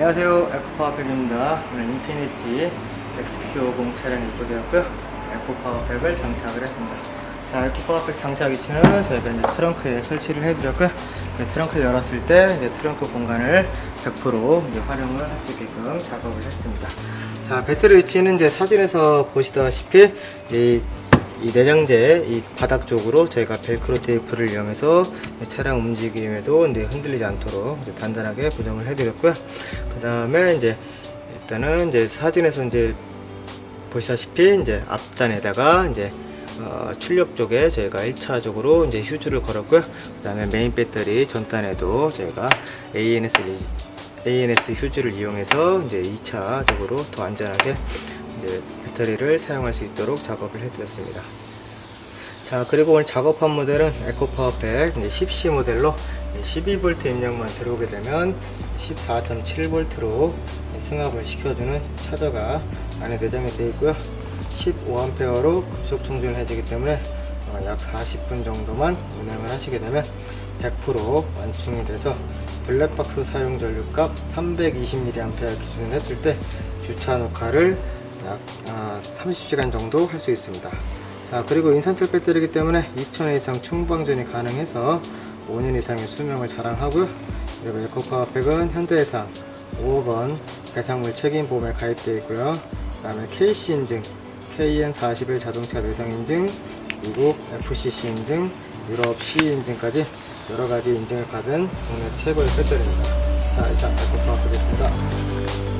안녕하세요. 에코파워팩입니다. 오늘 인피니티 XQ50 차량이 입고되었고요. 에코파워팩을 장착을 했습니다. 자 에코파워팩 장착 위치는 저희가 이제 트렁크에 설치를 해드렸고요. 그 트렁크를 열었을 때 이제 트렁크 공간을 100% 이제 활용을 할 수 있게끔 작업을 했습니다. 자 배터리 위치는 이제 사진에서 보시다시피 이, 이 내장재 이 바닥 쪽으로 저희가 벨크로 테이프를 이용해서 차량 움직임에도 이제 흔들리지 않도록 이제 단단하게 고정을 해드렸고요. 그 다음에 이제 일단은 이제 사진에서 이제 보시다시피 이제 앞단에다가 이제 어, 출력 쪽에 저희가 1차적으로 이제 휴즈를 걸었고요. 그 다음에 메인 배터리 전단에도 저희가 ANS 리- ANS 휴즈를 이용해서 이제 2차적으로 더 안전하게 이제 배터리를 사용할 수 있도록 작업을 해드렸습니다. 자 그리고 오늘 작업한 모델은 에코파워팩 10C 모델로 12V 입력만 들어오게 되면 14.7V로 승합을 시켜주는 차저가 안에 내장이 되어 있고요 15A로 급속 충전을 해주기 때문에 어, 약 40분 정도만 운행을 하시게 되면 100% 완충이 돼서 블랙박스 사용 전류값 320mAh 기준으로 했을 때 주차 녹화를 약 30시간 정도 할 수 있습니다. 자 그리고 인산철 배터리이기 때문에 2000회 이상 충방전이 가능해서 5년 이상의 수명을 자랑하고요. 그리고 에코파워팩은 현대해상 5억 원 배상물 책임 보험에 가입되어 있고요. 그 다음에 KC 인증, KN41 자동차 내성 인증, 미국 FCC 인증, 유럽 C 인증까지 여러 가지 인증을 받은 국내 최고의 배터리입니다. 자 이상 에코파워팩이었습니다.